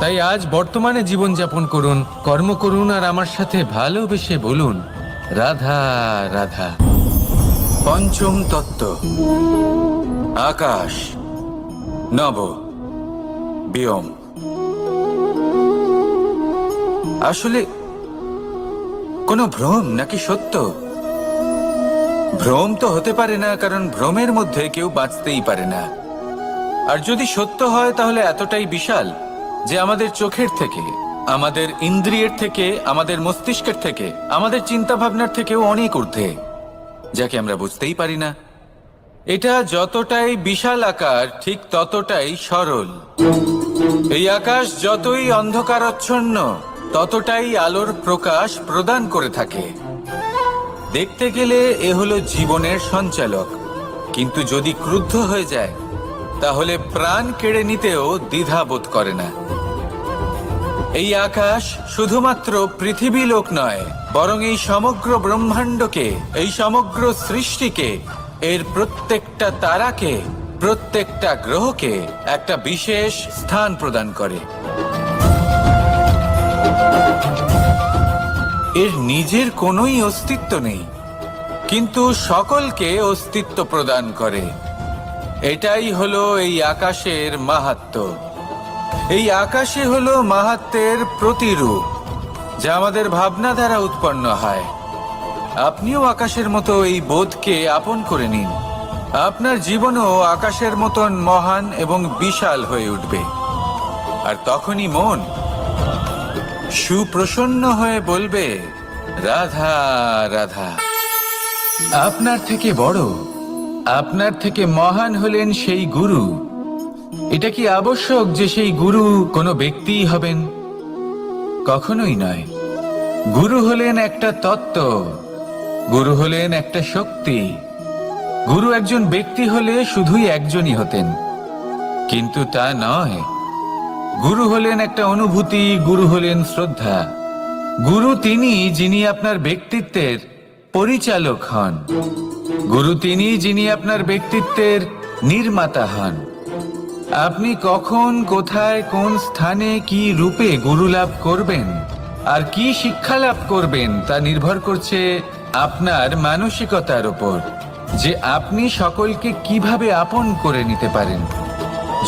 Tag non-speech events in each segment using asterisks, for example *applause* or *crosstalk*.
তাই আজ বর্তমানে জীবনযাপন করুন, কর্ম করুন আর আমার সাথে ভালোবেসে বলুন, রাধা রাধা। পঞ্চম তত্ত্ব। আকাশ। নব। বিয়ম। আসলে কোনো ভ্রম নাকি সত্য? ভ্রম তো হতে পারে না, কারণ ভ্রমের মধ্যে কেউ বাঁচতেই পারে না। আর যদি সত্য হয়, তাহলে এতটাই বিশাল। যে আমাদের চোখের থেকে, আমাদের ইন্দ্রিয়ের থেকে, আমাদের মস্তিষ্কের থেকে, আমাদের চিন্তা ভাবনার থেকেও অনেক ঊর্ধ্বে, যাকে আমরা বুঝতেই পারি না। এটা যতটাই বিশাল আকার, ঠিক ততটাই সরল। এই আকাশ যতই অন্ধকারচ্ছন্ন, ততটাই আলোর প্রকাশ প্রদান করে থাকে। দেখতে গেলে এ হলো জীবনের সঞ্চালক, কিন্তু যদি ক্রুদ্ধ হয়ে যায় তাহলে প্রাণ কেড়ে নিতেও দ্বিধা বোধ করে না। এই আকাশ শুধুমাত্র পৃথিবী লোক নয়, বরং এই সমগ্র ব্রহ্মাণ্ডকে, এই সমগ্র সৃষ্টিকে, এর প্রত্যেকটা তারাকে, প্রত্যেকটা গ্রহকে একটা বিশেষ স্থান প্রদান করে। এর নিজের কোনোই অস্তিত্ব নেই, কিন্তু সকলকে অস্তিত্ব প্রদান করে। এটাই হলো এই আকাশের মাহাত্ম্য এই আকাশে হলো মাহাত্মের প্রতিরূপ, যা আমাদের ভাবনা দ্বারা উৎপন্ন হয়। আপনিও আকাশের মতো এই বোধকে আপন করে নিন। আপনার জীবনও আকাশের মতন মহান এবং বিশাল হয়ে উঠবে। আর তখনই মন সুপ্রসন্ন হয়ে বলবে, রাধা রাধা। আপনার থেকে বড় আপনার থেকে মহান হলেন সেই গুরু। এটা কি আবশ্যক যে সেই গুরু কোনো ব্যক্তিই হবেন? কখনোই নয়। গুরু হলেন একটা তত্ত্ব। গুরু হলেন একটা শক্তি। গুরু একজন ব্যক্তি হলে শুধুই একজনই হতেন। কিন্তু তা নয়। গুরু হলেন একটা অনুভূতি, গুরু হলেন শ্রদ্ধা। গুরু তিনি যিনি আপনার ব্যক্তিত্বের পরিচালক হন। গুরু তিনি যিনি আপনার ব্যক্তিত্বের নির্মাতা হন। আপনি কখন, কোথায়, কোন স্থানে কি রূপে গুরু লাভ করবেন? আর কি শিক্ষা লাভ করবেন তা নির্ভর করছে আপনার মানসিকতার উপর, যে আপনি সকলকে কীভাবে আপন করে নিতে পারেন।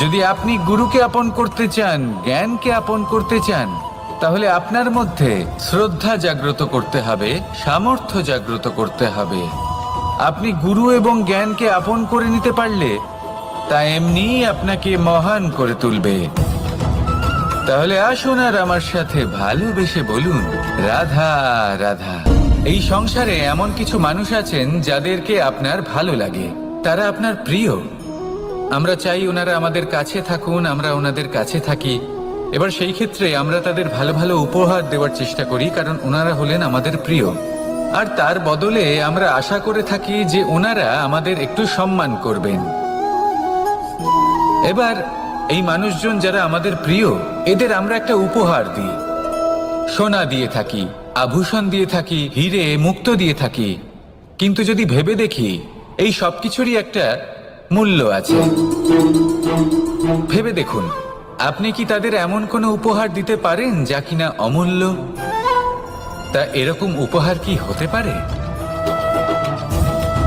যদি আপনি গুরুকে আপন করতে চান, জ্ঞানকে আপন করতে চান, তাহলে আপনার মধ্যে শ্রদ্ধা জাগ্রত করতে হবে, সামর্থ্য জাগ্রত করতে হবে। আপনি গুরু এবং জ্ঞানকে আপন করে নিতে পারলে, তা এমনি আপনাকে মহান করে তুলবে। তাহলে আসুন আর আমার সাথে ভালোবেসে বলুন, রাধা রাধা। এই সংসারে এমন কিছু মানুষ আছেন যাদেরকে আপনার ভালো লাগে। তারা আপনার প্রিয়। আমরা চাই ওনারা আমাদের কাছে থাকুন, আমরা ওনাদের কাছে থাকি। এবার সেই ক্ষেত্রে আমরা তাদের ভালো ভালো উপহার দেওয়ার চেষ্টা করি, কারণ ওনারা হলেন আমাদের প্রিয়। আর তার বদলে আমরা আশা করে থাকি যে ওনারা আমাদের একটু সম্মান করবেন। এবার, এই মানুষজন যারা আমাদের প্রিয়, এদের আমরা একটা উপহার দিই। সোনা দিয়ে থাকি, আভূষণ দিয়ে থাকি, হিরে, মুক্ত দিয়ে থাকি। কিন্তু যদি ভেবে দেখি, এই সব কিছুরই একটা মূল্য আছে। ভেবে দেখুন, আপনি কি তাদের এমন কোনো উপহার দিতে পারেন যা কিনা অমূল্য? তা এরকম উপহার কি হতে পারে?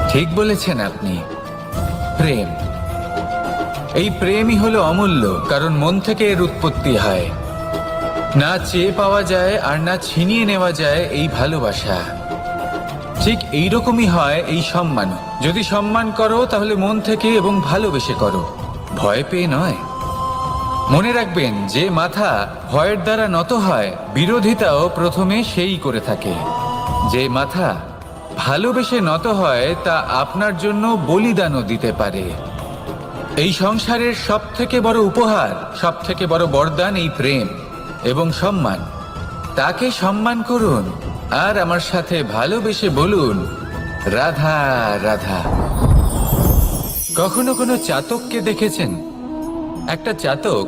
ঠিক বলেছেন আপনি। প্রেম। এই প্রেমই হলো অমূল্য, কারণ মন থেকে এর উৎপত্তি হয়। না চেয়ে পাওয়া যায় আর না ছিনিয়ে নেওয়া যায় এই ভালোবাসা। ঠিক এই রকমই হয় এই সম্মান। যদি সম্মান করো, তাহলে মন থেকে এবং ভালোবেসে করো। ভয় পেয়ে নয়। মনে রাখবেন যে মাথা ভয়ের দ্বারা নত হয়, বিরোধিতাও প্রথমে সেই করে থাকে। যে মাথা ভালোবেসে নত হয়, তা আপনার জন্য বলিদানও দিতে পারে। এই সংসারের সব থেকে বড় উপহার সব থেকে বড় বরদান এই প্রেম এবং সম্মান। তাকে সম্মান করুন আর আমার সাথে ভালোবেসে বলুন, রাধা রাধা। কখনো কোনো চাতককে দেখেছেন? একটা চাতক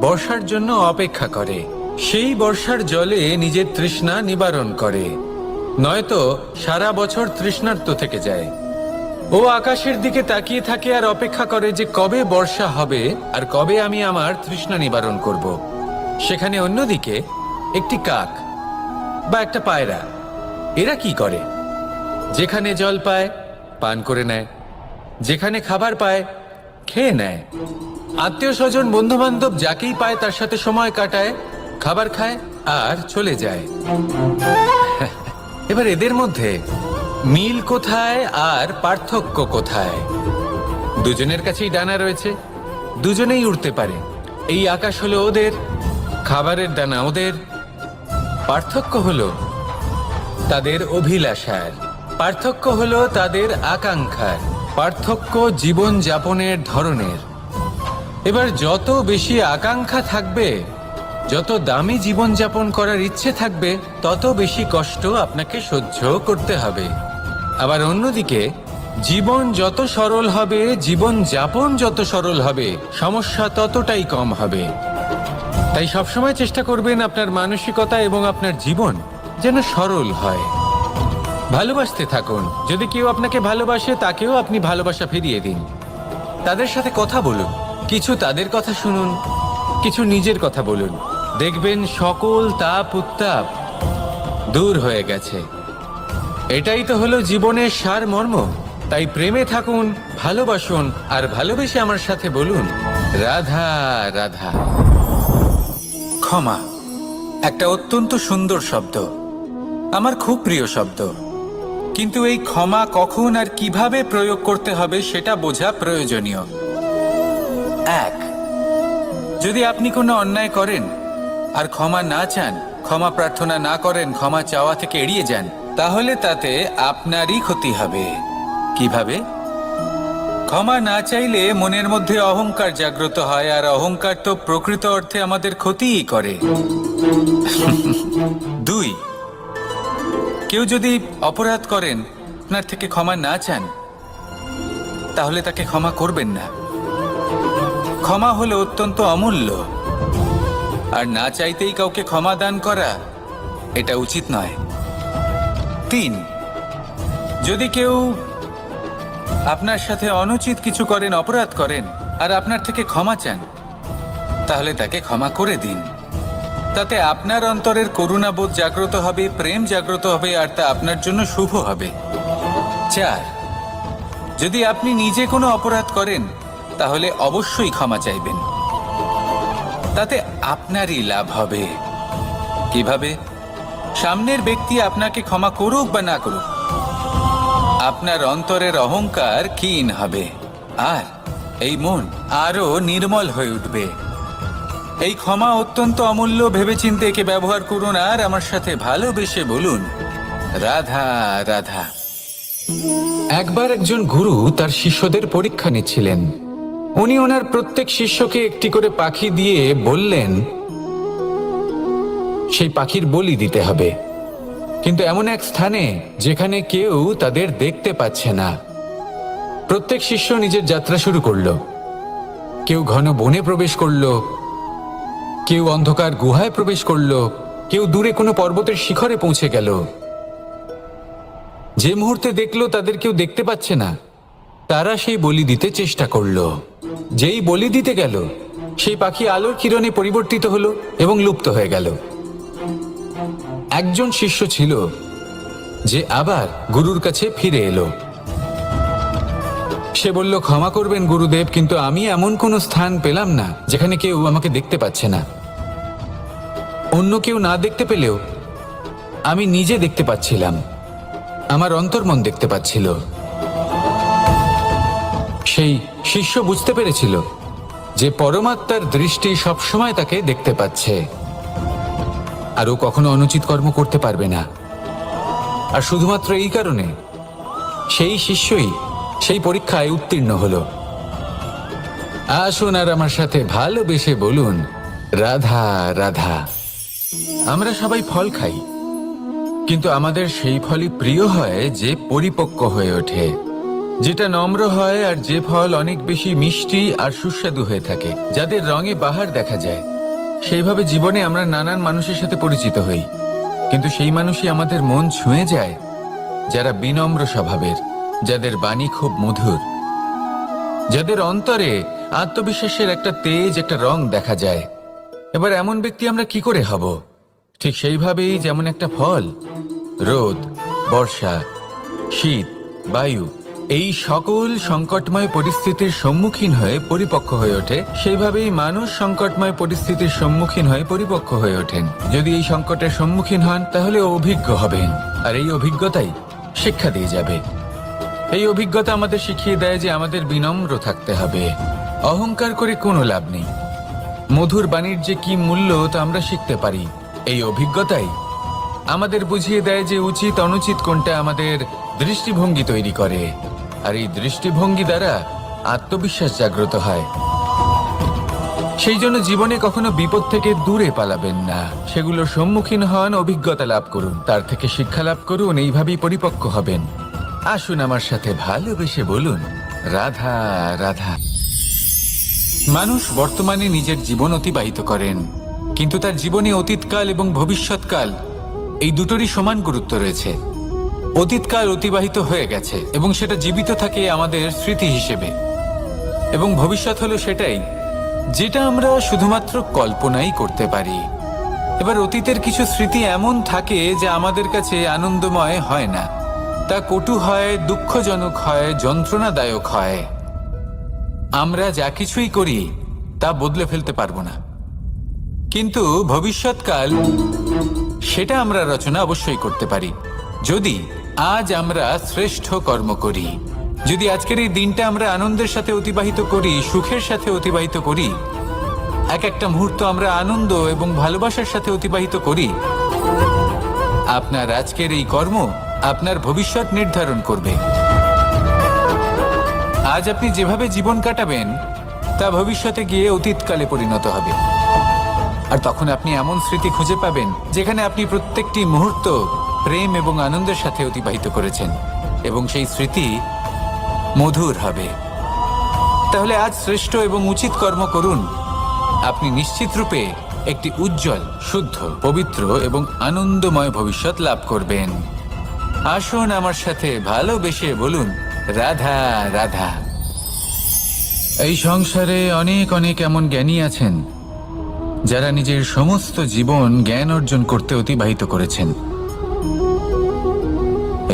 বর্ষার জন্য অপেক্ষা করে। সেই বর্ষার জলে নিজের তৃষ্ণা নিবারণ করে। নয়তো সারা বছর তৃষ্ণার্ত থেকে যায়। ও আকাশের দিকে তাকিয়ে থাকে আর অপেক্ষা করে যে কবে বর্ষা হবে আর কবে আমি আমার তৃষ্ণা নিবারণ করব। সেখানে অন্যদিকে একটি কাক বা একটা পায়রা, এরা কি করে? যেখানে জল পায়, পান করে নেয়। যেখানে খাবার পায়, খেয়ে নেয়। আত্মীয় স্বজন বন্ধু বান্ধব যাকেই পায় তার সাথে সময় কাটায়, খাবার খায় আর চলে যায়। *laughs* এবার এদের মধ্যে মিল কোথায় আর পার্থক্য কোথায়? দুজনের কাছেই ডানা রয়েছে, দুজনেই উড়তে পারে। এই আকাশ হলো ওদের, খাবারের ডানা ওদের। পার্থক্য হলো তাদের অভিলাষার। পার্থক্য হলো তাদের আকাঙ্ক্ষার। পার্থক্য জীবন যাপনের ধরনের। এবার যত বেশি আকাঙ্ক্ষা থাকবে, যত দামি জীবনযাপন করার ইচ্ছে থাকবে, তত বেশি কষ্ট আপনাকে সহ্য করতে হবে। আবার অন্যদিকে, জীবন যত সরল হবে, জীবন যাপন যত সরল হবে, সমস্যা ততটাই কম হবে। তাই সবসময় চেষ্টা করবেন আপনার মানসিকতা এবং আপনার জীবন যেন সরল হয়। ভালোবাসতে থাকুন। যদি কেউ আপনাকে ভালোবাসে, তাকেও আপনি ভালোবাসা ফিরিয়ে দিন। তাদের সাথে কথা বলুন। কিছু তাদের কথা শুনুন, কিছু নিজের কথা বলুন। দেখবেন সকল তাপ উত্তাপ দূর হয়ে গেছে। এটাই তো হলো জীবনের সার মর্ম তাই প্রেমে থাকুন, ভালোবাসুন, আর ভালোবেসে আমার সাথে বলুন, রাধা রাধা। ক্ষমা, একটা অত্যন্ত সুন্দর শব্দ। আমার খুব প্রিয় শব্দ। কিন্তু এই ক্ষমা কখন আর কীভাবে প্রয়োগ করতে হবে সেটা বোঝা প্রয়োজনীয়। এক। যদি আপনি কোনো অন্যায় করেন আর ক্ষমা না চান, ক্ষমা প্রার্থনা না করেন, ক্ষমা চাওয়া থেকে এড়িয়ে যান, তাহলে তাতে আপনারই ক্ষতি হবে। কীভাবে? ক্ষমা না চাইলে মনের মধ্যে অহংকার জাগ্রত হয়, আর অহংকার তো প্রকৃত অর্থে আমাদের ক্ষতিই করে। *laughs* দুই। কেউ যদি অপরাধ করেন, আপনার থেকে ক্ষমা না চান, তাহলে তাকে ক্ষমা করবেন না। ক্ষমা হলো অত্যন্ত অমূল্য। আর না চাইতেই কাউকে ক্ষমা দান করা, এটা উচিত নয়। তিন, যদি কেউ আপনার সাথে অনুচিত কিছু করেন, অপরাধ করেন, আর আপনার থেকে ক্ষমা চান, তাহলে তাকে ক্ষমা করে দিন। তাতে আপনার অন্তরের করুণাবোধ জাগ্রত হবে, প্রেম জাগ্রত হবে, আর তা আপনার জন্য শুভ হবে। চার, যদি আপনি নিজে কোনো অপরাধ করেন তাহলে অবশ্যই ক্ষমা চাইবেন। তাতে আপনারই লাভ হবে। কীভাবে? সামনের ব্যক্তি আপনাকে ক্ষমা করুক বা না করুক, আপনার অন্তরের অহংকার ক্ষীণ হবে। আর এই মন আরও নির্মল হয়ে উঠবে। এই ক্ষমা অত্যন্ত অমূল্য ভেবেচিন্তে একে ব্যবহার করুন আর আমার সাথে ভালোবেসে বলুন, রাধা রাধা। একবার একজন গুরু তার শিষ্যদের পরীক্ষা নিচ্ছিলেন। উনি ওনার প্রত্যেক শিষ্যকে একটি করে পাখি দিয়ে বললেন, সেই পাখির বলি দিতে হবে। কিন্তু এমন এক স্থানে যেখানে কেউ তাদের দেখতে পাচ্ছে না। প্রত্যেক শিষ্য নিজের যাত্রা শুরু করল। কেউ ঘন বনে প্রবেশ করল, কেউ অন্ধকার গুহায় প্রবেশ করল, কেউ দূরে কোনো পর্বতের শিখরে পৌঁছে গেল। যে মুহূর্তে দেখল তাদের কেউ দেখতে পাচ্ছে না, তারা সেই বলি দিতে চেষ্টা করল। যেই বলি দিতে গেল, সেই পাখি আলোর কিরণে পরিবর্তিত হলো এবং লুপ্ত হয়ে গেল। একজন শিষ্য ছিল যে আবার গুরুর কাছে ফিরে এলো। সে বলল, ক্ষমা করবেন গুরুদেব, কিন্তু আমি এমন কোনো স্থান পেলাম না যেখানে কেউ আমাকে দেখতে পাচ্ছে না। অন্য কেউ না দেখতে পেলেও আমি নিজে দেখতে পাচ্ছিলাম। আমার অন্তর্মন দেখতে পাচ্ছিল। সেই শিষ্য বুঝতে পেরেছিল যে পরমাত্মার দৃষ্টি সবসময় তাকে দেখতে পাচ্ছে। আর ও কখনো অনুচিত কর্ম করতে পারবে না। আর শুধুমাত্র এই কারণে সেই শিষ্যই সেই পরীক্ষায় উত্তীর্ণ হলো। আসুন আর আমার সাথে ভালোবেসে বলুন, রাধা রাধা। আমরা সবাই ফল খাই, কিন্তু আমাদের সেই ফলই প্রিয় হয় যে পরিপক্ক হয়ে ওঠে। যেটা নম্র হয় আর যে ফল অনেক বেশি মিষ্টি আর সুস্বাদু হয়ে থাকে, যাদের রঙে বাহার দেখা যায়। সেইভাবে জীবনে আমরা নানান মানুষের সাথে পরিচিত হই। কিন্তু সেই মানুষই আমাদের মন ছুঁয়ে যায়, যারা বিনম্র স্বভাবের, যাদের বাণী খুব মধুর। যাদের অন্তরে আত্মবিশ্বাসের একটা তেজ, একটা রং দেখা যায়। এবার এমন ব্যক্তি আমরা কি করে হব? ঠিক সেইভাবেই যেমন একটা ফল, রোদ, বর্ষা, শীত, বায়ু এই সকল সংকটময় পরিস্থিতির সম্মুখীন হয়ে পরিপক্ক হয়ে ওঠে, সেইভাবেই মানুষ সংকটময় পরিস্থিতির সম্মুখীন হয়ে পরিপক্ক হয়ে ওঠেন। যদি এই সংকটের সম্মুখীন হন, তাহলে অভিজ্ঞ হবেন। আর এই অভিজ্ঞতাই শিক্ষা দিয়ে যাবে। এই অভিজ্ঞতা আমাদের শিখিয়ে দেয় যে আমাদের বিনম্র থাকতে হবে। অহংকার করে কোনো লাভ নেই। মধুর বাণীর যে কি মূল্য, তা আমরা শিখতে পারি। এই অভিজ্ঞতাই আমাদের বুঝিয়ে দেয় যে উচিত অনুচিত কোনটা আমাদের দৃষ্টিভঙ্গি তৈরি করে। আর এই দৃষ্টিভঙ্গি দ্বারা আত্মবিশ্বাস জাগ্রত হয়। সেই জন্য জীবনে কখনো বিপদ থেকে দূরে পালাবেন না। সেগুলোর সম্মুখীন হন, অভিজ্ঞতা লাভ করুন, তার থেকে শিক্ষা লাভ করুন, এইভাবেই পরিপক্ক হবেন। আসুন আমার সাথে ভালোবেসে বলুন, রাধা রাধা। মানুষ বর্তমানে নিজের জীবন অতিবাহিত করেন, কিন্তু তার জীবনে অতীতকাল এবং ভবিষ্যৎকাল এই দুটোরই সমান গুরুত্ব রয়েছে। অতীতকাল অতিবাহিত হয়ে গেছে এবং সেটা জীবিত থাকে আমাদের স্মৃতি হিসেবে। এবং ভবিষ্যৎ হলো সেটাই, যেটা আমরা শুধুমাত্র কল্পনাই করতে পারি। এবার অতীতের কিছু স্মৃতি এমন থাকে যা আমাদের কাছে আনন্দময় হয় না। তা কটু হয়, দুঃখজনক হয়, যন্ত্রণাদায়ক হয়। আমরা যা কিছুই করি, তা বদলে ফেলতে পারব না। কিন্তু ভবিষ্যৎকাল, সেটা আমরা রচনা অবশ্যই করতে পারি। যদি আজ আমরা শ্রেষ্ঠ কর্ম করি। যদি আজকের এই দিনটা আমরা আনন্দের সাথে অতিবাহিত করি, সুখের সাথে অতিবাহিত করি, এক একটা মুহূর্ত আমরা আনন্দ এবং ভালোবাসার সাথে অতিবাহিত করি, আপনার আজকের এই কর্ম আপনার ভবিষ্যৎ নির্ধারণ করবে। আজ আপনি যেভাবে জীবন কাটাবেন, তা ভবিষ্যতে গিয়ে অতীতকালে পরিণত হবে। আর তখন আপনি এমন স্মৃতি খুঁজে পাবেন, যেখানে আপনি প্রত্যেকটি মুহূর্ত প্রেম এবং আনন্দের সাথে অতিবাহিত করেছেন, এবং সেই স্মৃতি মধুর হবে। তাহলে আজ শ্রেষ্ঠ এবং উচিত কর্ম করুন। আপনি নিশ্চিত রূপে একটি উজ্জ্বল, শুদ্ধ, পবিত্র এবং আনন্দময় ভবিষ্যৎ লাভ করবেন। আসুন আমার সাথে ভালোবেসে বলুন, রাধা রাধা। এই সংসারে অনেক অনেক এমন জ্ঞানী আছেন, যারা নিজের সমস্ত জীবন জ্ঞান অর্জন করতে অতিবাহিত করেছেন।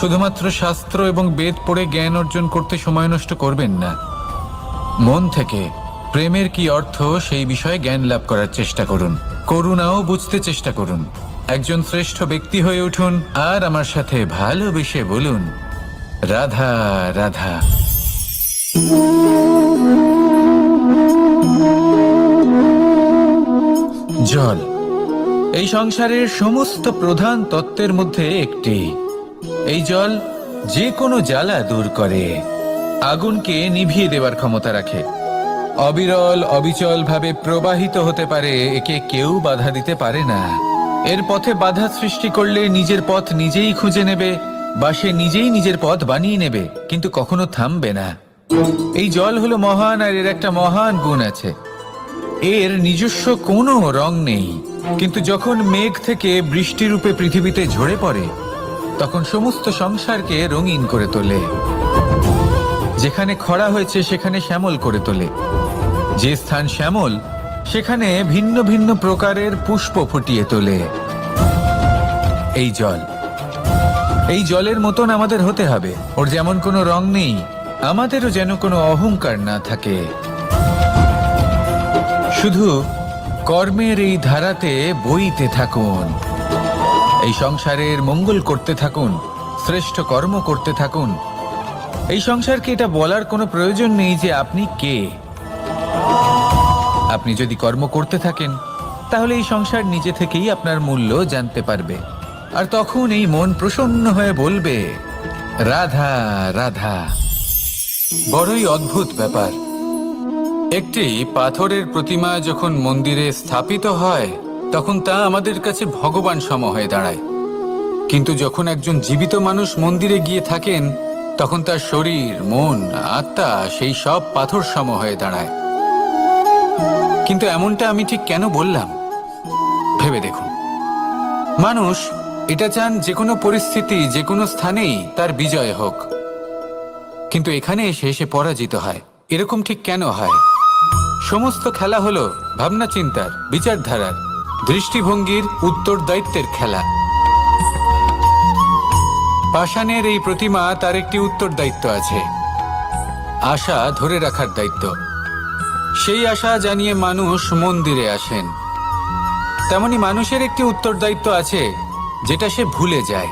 শুধুমাত্র শাস্ত্র এবং বেদ পড়ে জ্ঞান অর্জন করতে সময় নষ্ট করবেন না। মন থেকে প্রেমের কি অর্থ, সেই বিষয়ে জ্ঞান লাভ করার চেষ্টা করুন। করুণাও বুঝতে চেষ্টা করুন। একজন শ্রেষ্ঠ ব্যক্তি হয়ে উঠুন আর আমার সাথে ভালোবেসে বলুন, রাধা রাধা। জল। এই সংসারের সমস্ত প্রধান তত্ত্বের মধ্যে একটি। এই জল যে কোনো জ্বালা দূর করে। আগুনকে নিভিয়ে দেওয়ার ক্ষমতা রাখে। অবিরল অবিচল ভাবে প্রবাহিত হতে পারে, একে কেউ বাধা দিতে পারে না। এর পথে বাধা সৃষ্টি করলে নিজের পথ নিজেই খুঁজে নেবে বা সে নিজেই নিজের পথ বানিয়ে নেবে, কিন্তু কখনো থামবে না। এই জল হলো মহান আর এর একটা মহান গুণ আছে। এর নিজস্ব কোনো রং নেই, কিন্তু যখন মেঘ থেকে বৃষ্টিরূপে পৃথিবীতে ঝরে পড়ে তখন সমস্ত সংসারকে রঙিন করে তোলে। যেখানে খরা হয়েছে, সেখানে শ্যামল করে তোলে। যে স্থান শ্যামল, সেখানে ভিন্ন ভিন্ন প্রকারের পুষ্প ফুটিয়ে তোলে। এই জল। এই জলের মতন আমাদের হতে হবে। ওর যেমন কোনো রং নেই, আমাদেরও যেন কোনো অহংকার না থাকে। শুধু কর্মের এই ধারাতে বইতে থাকুন। এই সংসারের মঙ্গল করতে থাকুন, শ্রেষ্ঠ কর্ম করতে থাকুন। এই সংসারকে এটা বলার কোনো প্রয়োজন নেই যে আপনি কে। আপনি যদি কর্ম করতে থাকেন, তাহলে এই সংসার নিজে থেকেই আপনার মূল্য জানতে পারবে। আর তখন এই মন প্রসন্ন হয়ে বলবে, রাধা রাধা। বড়ই অদ্ভুত ব্যাপার। একটি পাথরের প্রতিমা যখন মন্দিরে স্থাপিত হয় তখন তা আমাদের কাছে ভগবান সম হয়ে দাঁড়ায়। কিন্তু যখন একজন জীবিত মানুষ মন্দিরে গিয়ে থাকেন, তখন তার শরীর, মন, আত্মা সেই সব পাথর সম হয়ে দাঁড়ায়। কিন্তু এমনটা আমি ঠিক কেন বললাম? ভেবে দেখুন। মানুষ এটা চান যে কোনো পরিস্থিতি, যে কোনো স্থানেই তার বিজয় হোক। কিন্তু এখানে এসে সে পরাজিত হয়। এরকম ঠিক কেন হয়? সমস্ত খেলা হলো ভাবনা চিন্তার বিচারধারার। দৃষ্টিভঙ্গির উত্তর দায়িত্বের খেলা। পাষাণের এই প্রতিমা তার একটি উত্তর দায়িত্ব আছে। আশা ধরে রাখার দায়িত্ব। সেই আশা জানিয়ে মানুষ মন্দিরে আসেন। তেমনি মানুষের একটি উত্তর দায়িত্ব আছে, যেটা সে ভুলে যায়।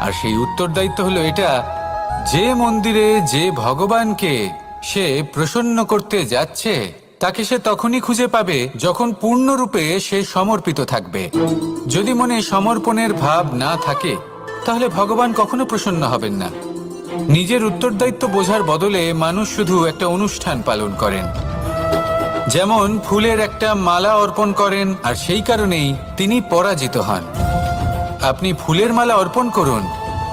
আর সেই উত্তর দায়িত্ব হলো এটা, যে মন্দিরে যে ভগবানকে সে প্রসন্ন করতে যাচ্ছে তাকে সে তখনই খুঁজে পাবে যখন পূর্ণরূপে সে সমর্পিত থাকবে। যদি মনে সমর্পণের ভাব না থাকে, তাহলে ভগবান কখনো প্রসন্ন হবেন না। নিজের উত্তরদায়িত্ব বোঝার বদলে মানুষ শুধু একটা অনুষ্ঠান পালন করেন। যেমন ফুলের একটা মালা অর্পণ করেন, আর সেই কারণেই তিনি পরাজিত হন। আপনি ফুলের মালা অর্পণ করুন,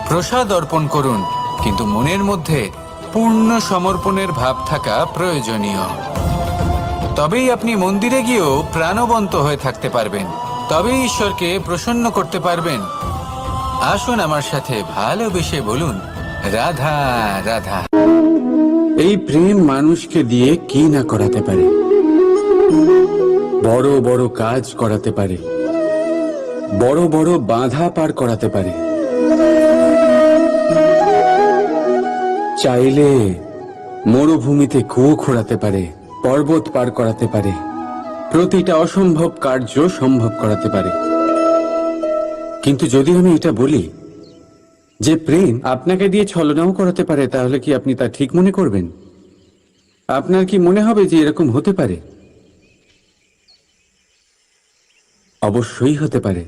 প্রসাদ অর্পণ করুন, কিন্তু মনের মধ্যে পূর্ণ সমর্পণের ভাব থাকা প্রয়োজনীয়। তবেই আপনি মন্দিরে গিয়েও প্রাণবন্ত হয়ে থাকতে পারবেন। তবেই ঈশ্বরকে প্রসন্ন করতে পারবেন। আসুন আমার সাথে ভালোবেসে বলুন, রাধা রাধা। এই প্রেম মানুষকে দিয়ে কি না করাতে পারে? বড় বড় কাজ করাতে পারে। বড় বড় বাধা পার করাতে পারে। চাইলে মরুভূমিতে কুয়ো খোঁড়াতে পারে। পর্বত পার করাতে পারে। প্রতিটা অসম্ভব কার্য সম্ভব করাতে পারে। কিন্তু যদি আমি এটা বলি, যে প্রেম আপনাকে দিয়ে ছলনাও করাতে পারে, তাহলে কি আপনি তা ঠিক মনে করবেন? আপনার কি মনে হবে যে এরকম হতে পারে? অবশ্যই হতে পারে।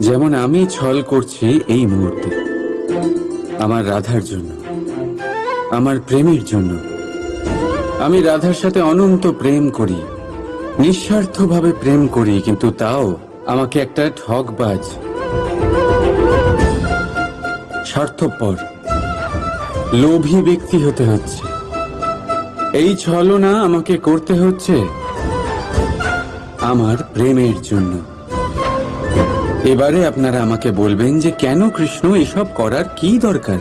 যেমন আমি ছল করছি এই মুহূর্তে, আমার রাধার জন্য, আমার প্রেমের জন্য। আমি রাধার সাথে অনন্ত প্রেম করি, নিঃস্বার্থভাবে প্রেম করি, কিন্তু তাও আমাকে একটা ঠকবাজ স্বার্থপর, লোভী ব্যক্তি হতে হচ্ছে। এই ছলনা আমাকে করতে হচ্ছে আমার প্রেমের জন্য। এবারে আপনারা আমাকে বলবেন যে কেন কৃষ্ণ এসব করার কি দরকার?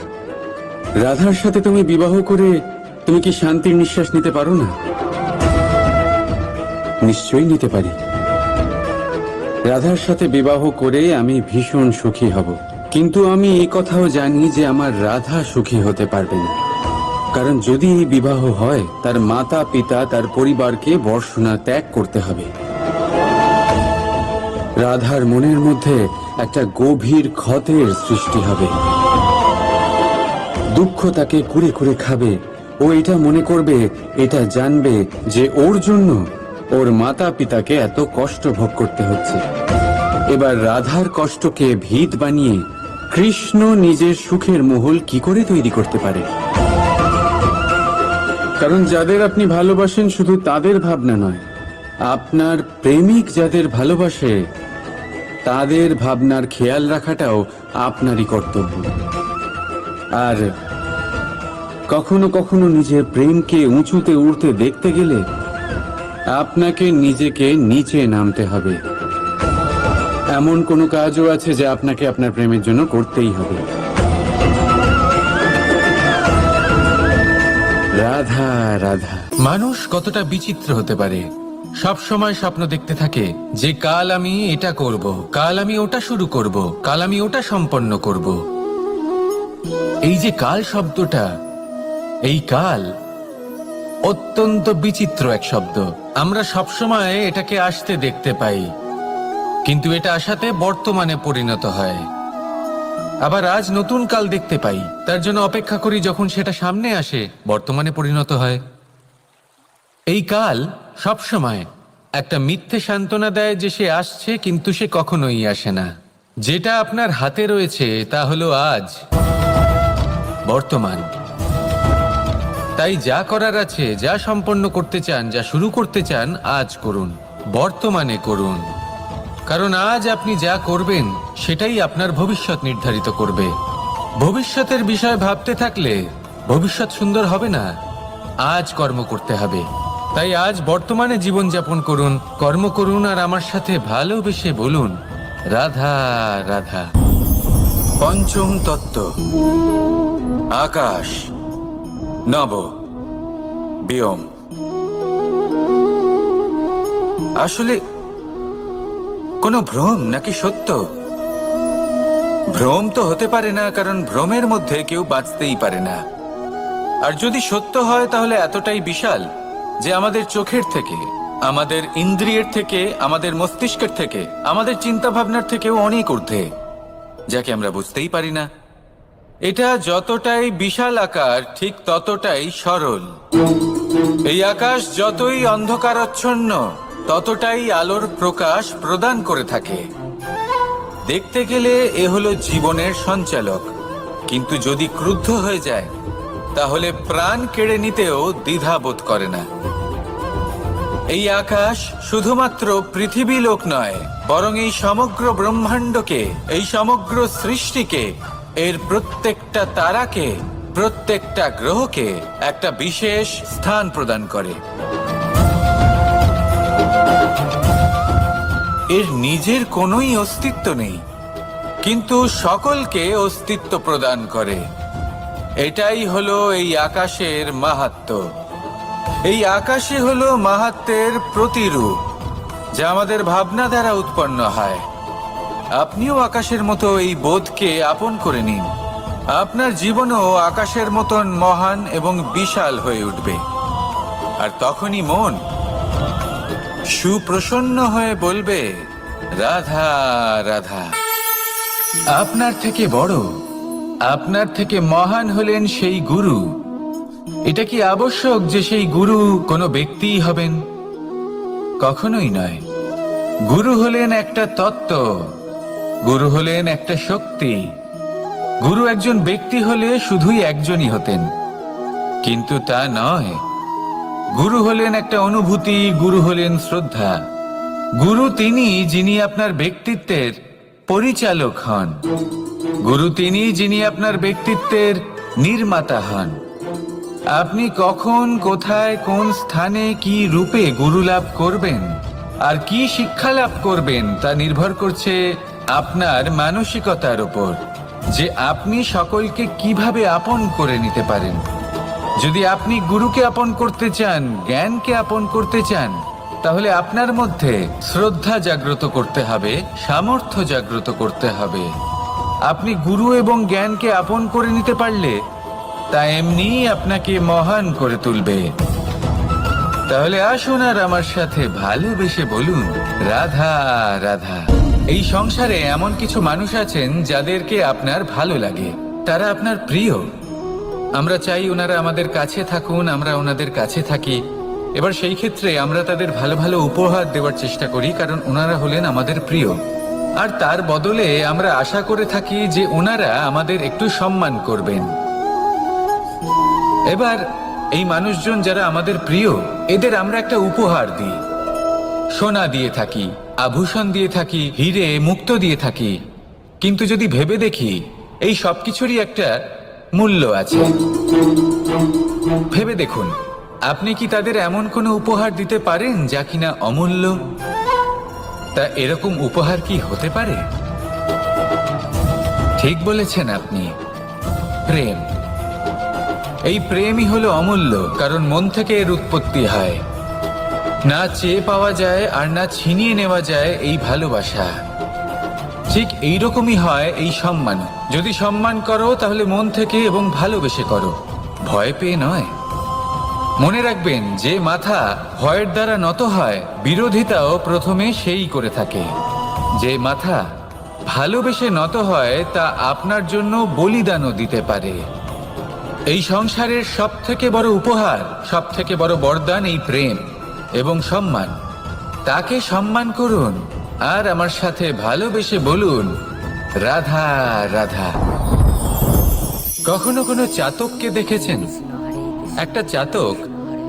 রাধার সাথে তুমি বিবাহ করে তুমি কি শান্তির নিঃশ্বাস নিতে পারো না? নিশ্চয়ই নিতে পারি। রাধার সাথে বিবাহ করে আমি ভীষণ সুখী হব। কিন্তু আমি এই কথাও জানি যে আমার রাধা সুখী হতে পারবে না। কারণ যদি এই বিবাহ হয়, তার মাতা, পিতা, তার পরিবারকে বর্ষনা ত্যাগ করতে হবে। রাধার মনের মধ্যে একটা গভীর ক্ষতের সৃষ্টি হবে। দুঃখ তাকে কুড়ে কুড়ে খাবে ও এটা মনে করবে, এটা জানবে যে ওর জন্য ওর মাতা পিতাকে এত কষ্ট ভোগ করতে হচ্ছে। এবার রাধার কষ্টকে ভিত বানিয়ে কৃষ্ণ নিজের সুখের মহল কি করে তৈরি করতে পারে? কারণ যাদের আপনি ভালোবাসেন শুধু তাদের ভাবনা নয়, আপনার প্রেমিক যাদের ভালোবাসে, তাদের ভাবনার খেয়াল রাখাটাও আপনারই কর্তব্য। আর কখনো কখনো নিজের প্রেমকে উঁচুতে উঠতে দেখতে গেলে আপনাকে নিজেকে নিচে নামতে হবে। এমন কোনো কাজও আছে যা আপনাকে আপনার প্রেমের জন্য করতেই হবে। রাধা রাধা। মানুষ কতটা বিচিত্র হতে পারে। সব সময় স্বপ্ন দেখতে থাকে যে কাল আমি এটা করব, কাল আমি ওটা শুরু করব, কাল আমি ওটা সম্পন্ন করব। এই যে কাল শব্দটা এই কাল অত্যন্ত বিচিত্র এক শব্দ। আমরা সব সময় এটাকে আসতে দেখতে পাই, কিন্তু এটা আসাতে বর্তমানে পরিণত হয়। আবার আজ নতুন কাল দেখতে পাই, তার জন্য অপেক্ষা করি যখন সেটা সামনে আসে, বর্তমানে পরিণত হয়। এই কাল সব সময় একটা মিথ্যে সান্ত্বনা দেয় যে সে আসছে, কিন্তু সে কখনোই আসে না। যেটা আপনার হাতে রয়েছে, তা হলো আজ, বর্তমান। তাই যা করার আছে, যা সম্পন্ন করতে চান, যা শুরু করতে চান, আজ করুন, বর্তমানে করুন। কারণ আজ আপনি যা করবেন, সেটাই আপনার ভবিষ্যৎ নির্ধারিত করবে। ভবিষ্যতের বিষয় ভাবতে থাকলে ভবিষ্যৎ সুন্দর হবে না, আজ কর্ম করতে হবে। তাই আজ বর্তমানে জীবনযাপন করুন, কর্ম করুন আর আমার সাথে ভালোবেসে বলুন, রাধা রাধা। পঞ্চম তত্ত্ব, আকাশ। নব বিয়ম আসলে কোনো ভ্রম নাকি সত্য? ভ্রম তো হতে পারে না, কারণ ভ্রমের মধ্যে কেউ বাঁচতেই পারে না। আর যদি সত্য হয়, তাহলে এতটাই বিশাল যে আমাদের চোখের থেকে, আমাদের ইন্দ্রিয়ের থেকে, আমাদের মস্তিষ্কের থেকে, আমাদের চিন্তা ভাবনার থেকেও অনেক ঊর্ধ্বে, যাকে আমরা বুঝতেই পারি না। এটা যতটাই বিশাল আকার, ঠিক ততটাই সরল। এই আকাশ যতই অন্ধকারচ্ছন্ন, ততটাই আলোর প্রকাশ প্রদান করে থাকে। দেখতে গেলে এ হলো জীবনের সঞ্চালক। কিন্তু যদি ক্রুদ্ধ হয়ে যায়, তাহলে প্রাণ কেড়ে নিতেও দ্বিধাবোধ করে না। এই আকাশ শুধুমাত্র পৃথিবী লোক নয়, বরং এই সমগ্র ব্রহ্মাণ্ডকে, এই সমগ্র সৃষ্টিকে এর প্রত্যেকটা তারাকে, প্রত্যেকটা গ্রহকে একটা বিশেষ স্থান প্রদান করে। এর নিজের কোনোই অস্তিত্ব নেই, কিন্তু সকলকে অস্তিত্ব প্রদান করে। এটাই হলো এই আকাশের মাহাত্ম্য এই আকাশে হলো মাহাত্মের প্রতিরূপ, যা আমাদের ভাবনা দ্বারা উৎপন্ন হয়। আপনিও আকাশের মতো এই বোধকে আপন করে নিন। আপনার জীবনও আকাশের মতন মহান এবং বিশাল হয়ে উঠবে। আর তখনই মন সুপ্রসন্ন হয়ে বলবে, রাধা রাধা, আপনার থেকে বড়, আপনার থেকে মহান হলেন সেই গুরু। এটা কি আবশ্যক যে সেই গুরু কোনো ব্যক্তিই হবেন? কখনোই নয়। গুরু হলেন একটা তত্ত্ব। গুরু হলেন একটা শক্তি। গুরু একজন ব্যক্তি হলে শুধুই একজনই হতেন। কিন্তু তা নয়। গুরু হলেন একটা অনুভূতি, গুরু হলেন শ্রদ্ধা। গুরু তিনি যিনি আপনার ব্যক্তিত্বের পরিচালক হন। গুরু তিনি যিনি আপনার ব্যক্তিত্বের নির্মাতা হন। আপনি কখন, কোথায়, কোন স্থানে কি রূপে গুরু লাভ করবেন আর কি শিক্ষা লাভ করবেন তা নির্ভর করছে আপনার মানসিকতার উপর, যে আপনি সকলকে কীভাবে আপন করে নিতে পারেন। যদি আপনি গুরুকে আপন করতে চান, জ্ঞানকে আপন করতে চান, তাহলে আপনার মধ্যে শ্রদ্ধা জাগ্রত করতে হবে, সামর্থ্য জাগ্রত করতে হবে। আপনি গুরু এবং জ্ঞানকে আপন করে নিতে পারলে, তা এমনিই আপনাকে মহান করে তুলবে। তাহলে আসুন আর আমার সাথে ভালোবেসে বলুন, রাধা রাধা। এই সংসারে এমন কিছু মানুষ আছেন যাদেরকে আপনার ভালো লাগে। তারা আপনার প্রিয়। আমরা চাই ওনারা আমাদের কাছে থাকুন, আমরা ওনাদের কাছে থাকি। এবার সেই ক্ষেত্রে আমরা তাদের ভালো ভালো উপহার দেওয়ার চেষ্টা করি, কারণ ওনারা হলেন আমাদের প্রিয়। আর তার বদলে আমরা আশা করে থাকি যে ওনারা আমাদের একটু সম্মান করবেন। এবার এই মানুষজন যারা আমাদের প্রিয়, এদের আমরা একটা উপহার দিই। সোনা দিয়ে থাকি। আভূষণ দিয়ে থাকি, হিরে মুক্ত দিয়ে থাকি। কিন্তু যদি ভেবে দেখি, এই সবকিছুরই একটা মূল্য আছে। ভেবে দেখুন, আপনি কি তাদের এমন কোনো উপহার দিতে পারেন যা কিনা অমূল্য? তা এরকম উপহার কি হতে পারে? ঠিক বলেছেন আপনি। প্রেম। এই প্রেমই হলো অমূল্য, কারণ মন থেকে এর উৎপত্তি হয়। না চেয়ে পাওয়া যায় আর না ছিনিয়ে নেওয়া যায় এই ভালোবাসা। ঠিক এইরকমই হয় এই সম্মান। যদি সম্মান করো, তাহলে মন থেকে এবং ভালোবেসে করো। ভয় পেয়ে নয়। মনে রাখবেন, যে মাথা ভয়ের দ্বারা নত হয়, বিরোধিতাও প্রথমে সেই করে থাকে। যে মাথা ভালোবেসে নত হয়, তা আপনার জন্য বলিদানও দিতে পারে। এই সংসারের সব থেকে বড় উপহার সব থেকে বড় বরদান এই প্রেম। এবং সম্মান। তাকে সম্মান করুন আর আমার সাথে ভালোবেসে বলুন, রাধা রাধা। কখনো কোনো চাতককে দেখেছেন? একটা চাতক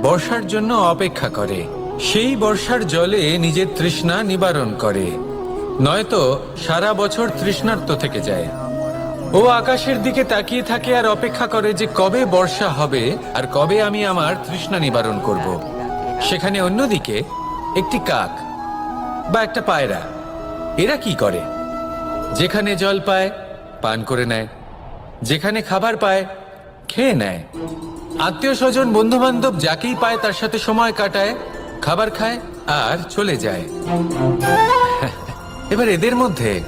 বর্ষার জন্য অপেক্ষা করে। সেই বর্ষার জলে নিজের তৃষ্ণা নিবারণ করে। নয়তো সারা বছর তৃষ্ণার্ত থেকে যায়। ও আকাশের দিকে তাকিয়ে থাকে আর অপেক্ষা করে যে কবে বর্ষা হবে আর কবে আমি আমার তৃষ্ণা নিবারণ করব। সেখানে অন্যদিকে একটি কাক বা একটা পায়রা। এরা কি করে? যেখানে জল পায়, পান করে নেয়। যেখানে খাবার পায়, খেয়ে নেয়। আত্মীয় স্বজন বন্ধু বান্ধব যাকেই পায়, তার সাথে সময় কাটায়, খাবার খায় আর চলে যায়। এবার এদের মধ্যে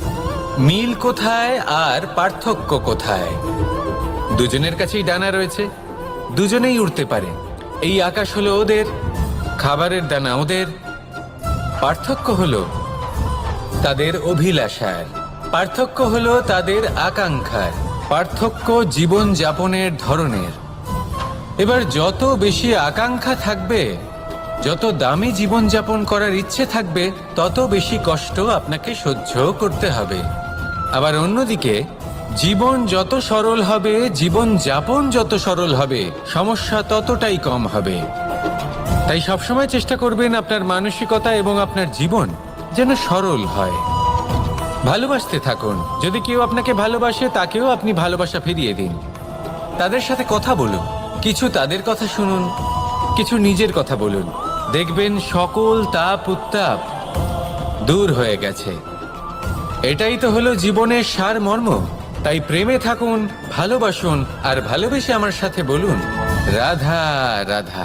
মিল কোথায় আর পার্থক্য কোথায়? দুজনের কাছেই ডানা রয়েছে, দুজনেই উড়তে পারে। এই আকাশ হলো ওদের খাবারের দানা ওদের। পার্থক্য হলো তাদের অভিলাষার। পার্থক্য হলো তাদের আকাঙ্ক্ষার। পার্থক্য জীবন যাপনের ধরনের। এবার যত বেশি আকাঙ্ক্ষা থাকবে, যত দামি জীবনযাপন করার ইচ্ছে থাকবে, তত বেশি কষ্ট আপনাকে সহ্য করতে হবে। আবার অন্যদিকে, জীবন যত সরল হবে, জীবন যাপন যত সরল হবে, সমস্যা ততটাই কম হবে। তাই সবসময় চেষ্টা করবেন আপনার মানসিকতা এবং আপনার জীবন যেন সরল হয়। ভালোবাসতে থাকুন। যদি কেউ আপনাকে ভালোবাসে, তাকেও আপনি ভালোবাসা ফিরিয়ে দিন। তাদের সাথে কথা বলুন। কিছু তাদের কথা শুনুন, কিছু নিজের কথা বলুন। দেখবেন সকল তাপ উত্তাপ দূর হয়ে গেছে। এটাই তো হলো জীবনের সার মর্ম তাই প্রেমে থাকুন, ভালোবাসুন আর ভালোবেসে আমার সাথে বলুন, রাধা রাধা।